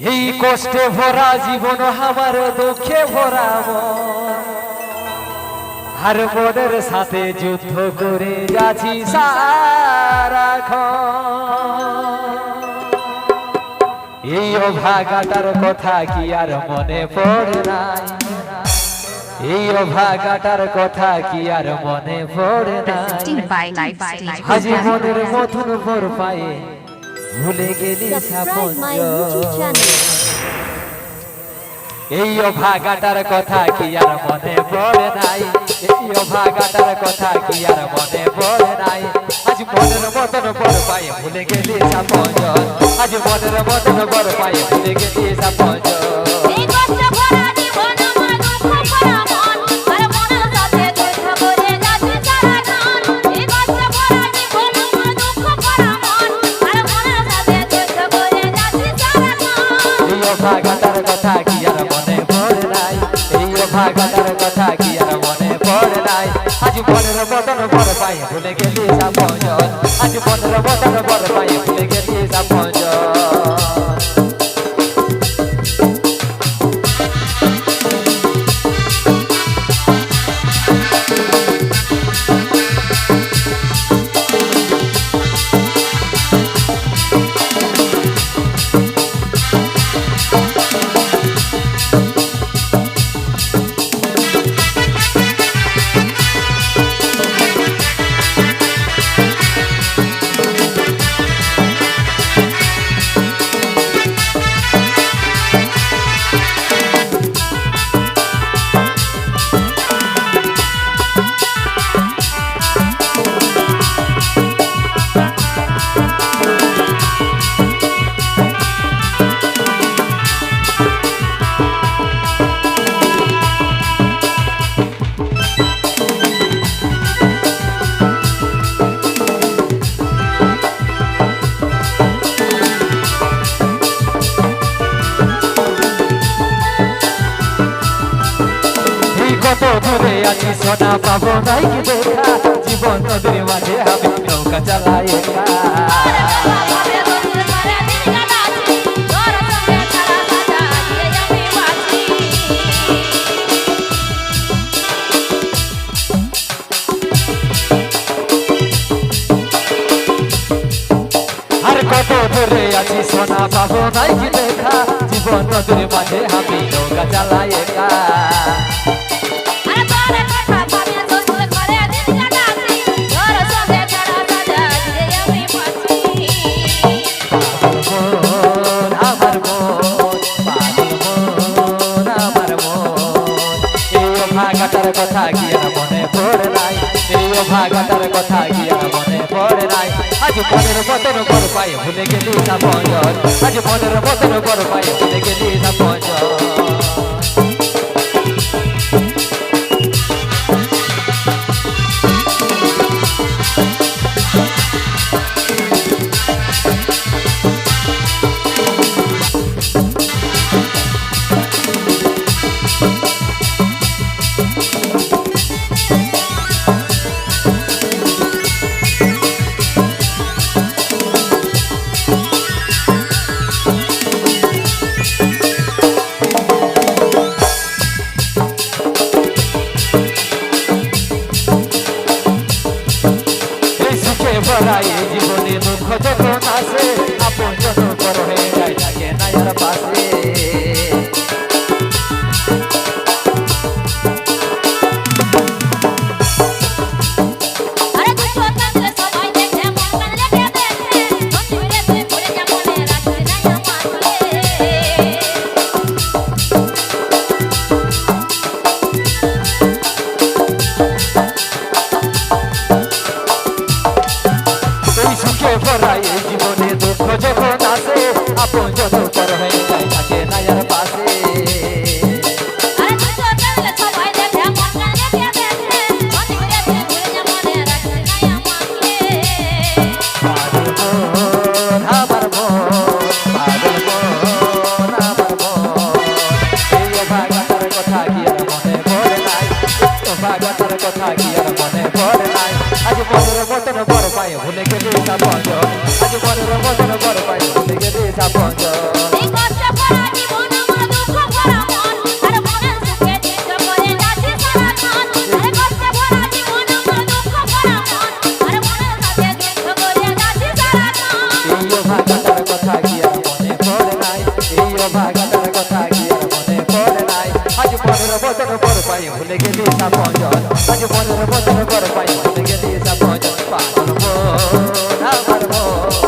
এই কষ্টে ভরা জীবন আমার দুঃখে ভরা মন। আর মনের সাথে যুদ্ধ করে যাচ্ছি এই অভাগাটার কথা কি আর মনে পড়ে নাই? এই অভাগাটার কথা কি আর মনে পড়ে নাই? by হাজি মনের মতন ভর পায়ে ভুলে গেলি. এই অভাগাটার কথা কি আর মনে পড়ে নাই? এই অভাগাটার কথা কি আর মনে পড়ে নাই? আজ মনের মতন বড় পায়ে ভুলে গেলি সাপঞ্জন আজ মনের মতন বড় পায়ে ভুলে গেলি সাপঞ্জন অভাগাটার কথা কি আর মনে পড়ে নাই? এই অভাগাটার কথা কি আর মনে পড়ে নাই? আজ বনের মতন বর পায়ে ভুলে গেলি সাবজন আজ বনের মতন বর পায়ে ভুলে গেলি কত দূরে আছি সোনা পাবো নাই কি দেখা জীবন নদীর মাঝে আমি নৌকা চালাই কত দূরে আছি সোনা পাবো নাই কি দেখা জীবন নদীর মাঝে আমি ভাগাটার কথা গিয়া মনে পড়ে নাই। প্রিয় ভাগাটার কথা গিয়া মনে পড়ে নাই। আজ মনের মতন কর পায়ে ভুলে গেলি সাপঞ্জন আজ মনের মতন কর পায়ে ভুলে গেলি সাপঞ্জন জীবনে দুঃখ যখন আসে আপন যত বড় হয়ে যায় থাকে না আর পাশে। আরে তুই কাঁদলে সবাই দেখে মন কাঁদলে কে দেখে বন্ধুরে তুই disappointed But you wonder, wonder, what if I get disappointed But I'm more, I'm more